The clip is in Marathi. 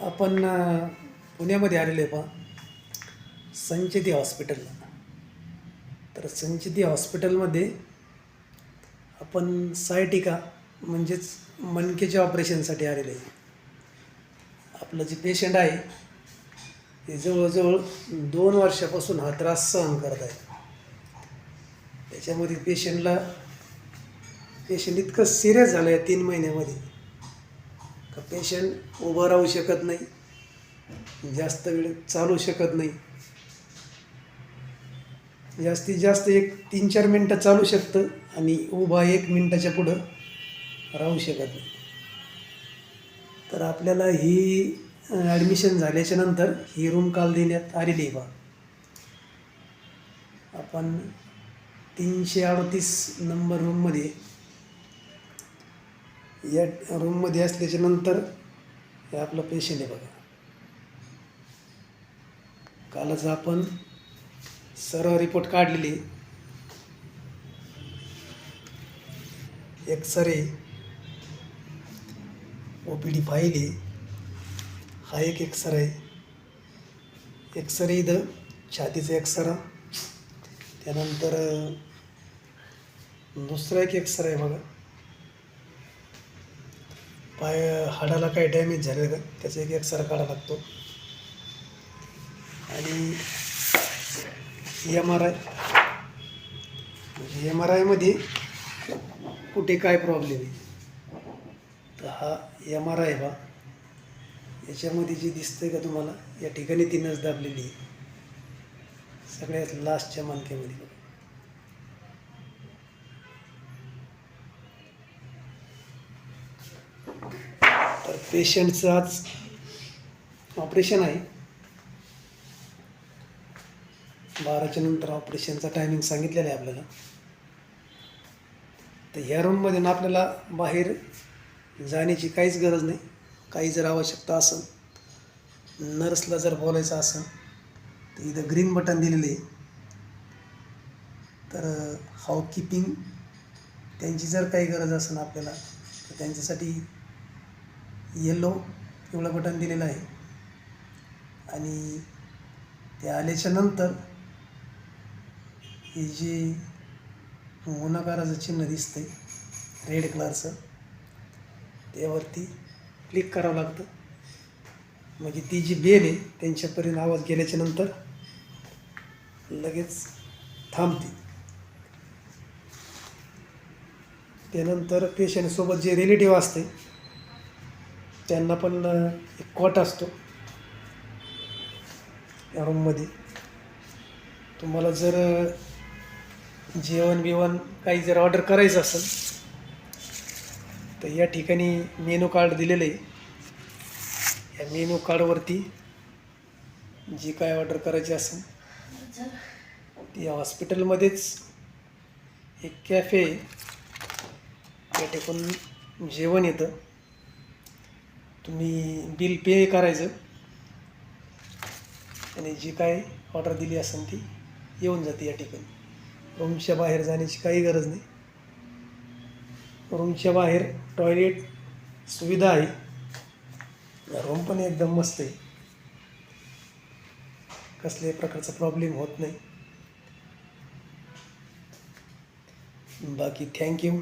आपण पुण्यामध्ये आलेलो आहे पहा. संचिती हॉस्पिटलला तर संचिती हॉस्पिटलमध्ये आपण सायटिका म्हणजेच मणकेच्या ऑपरेशनसाठी आलेले आहे. आपलं जे पेशंट आहे ते जवळजवळ दोन वर्षापासून हा त्रास सहन करत आहे. त्याच्यामध्ये पेशंटला पेशंट इतकं सिरियस झालं आहे तीन महिन्यामध्ये. का पेशंट उभं राहू शकत नाही. जास्त वेळ चालू शकत नाही. जास्तीत जास्त एक तीन चार मिनटं चालू शकतं आणि उभा एक मिनटाच्या पुढं राहू शकत नाही. तर आपल्याला ही ॲडमिशन झाल्याच्यानंतर ही रूम काल देण्यात आलेली आहे बा. आपण तीनशे अडतीस नंबर रूममध्ये या रूममध्ये असल्याच्या नंतर हे आपलं पेशंट आहे बघा. कालच आपण सरळ रिपोर्ट काढलेले. X-ray O P D file आहे हा एक एक्सरे आहे एक्सरे इथं छातीचा एक्सरा त्यानंतर दुसरा एक एक्सरे आहे बघा. पाय हाडाला काही डॅमेज झालं का? त्याचा एक एक्सरा काढा लागतो. आणि एम आर आय म्हणजे एम आर आयमध्ये कुठे काय प्रॉब्लेम आहे? तर हा एम आर आय बा याच्यामध्ये जे आहे का तुम्हाला या ठिकाणी ती नस दाबलेली आहे. सगळ्यात लास्टच्या मानक्यामध्ये पेशंटचं आज ऑपरेशन आहे. बाराच्या नंतर ऑपरेशनचा टायमिंग सांगितलेला आहे आपल्याला. तर ह्या रूममध्ये ना आपल्याला बाहेर जाण्याची काहीच गरज नाही. काही जर आवश्यकता असेल नर्सला जर बोलायचं असेल तर इथं ग्रीन बटन दिलेलं आहे. तर हाऊकीपिंग त्यांची जर काही गरज असेल आपल्याला तर त्यांच्यासाठी येल्लो पिवळं बटन दिलेलं आहे. आणि ते आल्याच्यानंतर हे जे गुणाकाराचं चिन्ह दिसतंय रेड कलरचं त्यावरती क्लिक करावं लागतं. म्हणजे ती जी बेल आहे त्यांच्यापर्यंत आवाज गेल्याच्यानंतर लगेच थांबते. त्यानंतर पेशंटसोबत जे रिलेटिव्ह असते त्यांना पण एक कॉट असतो. या रूममध्ये तुम्हाला जर जेवण बिवण काही जर ऑर्डर करायचं असेल तर या ठिकाणी मेनू कार्ड दिलेलं आहे. या मेनू कार्डवरती जी काय ऑर्डर करायची असेल ती हॉस्पिटलमध्येच एक कॅफे या त्या जेवण येतं. तुम्ही बिल पे करायचं. आणि जी काय ऑर्डर दिली असेल ती येऊन जाते या ठिकाणी. रूमच्या बाहेर जाण्याची काही गरज नाही. रूमच्या बाहेर टॉयलेट सुविधा आहे. रूम पण एकदम मस्त आहे. कसल्याही प्रकारचा प्रॉब्लेम होत नाही. बाकी थँक्यू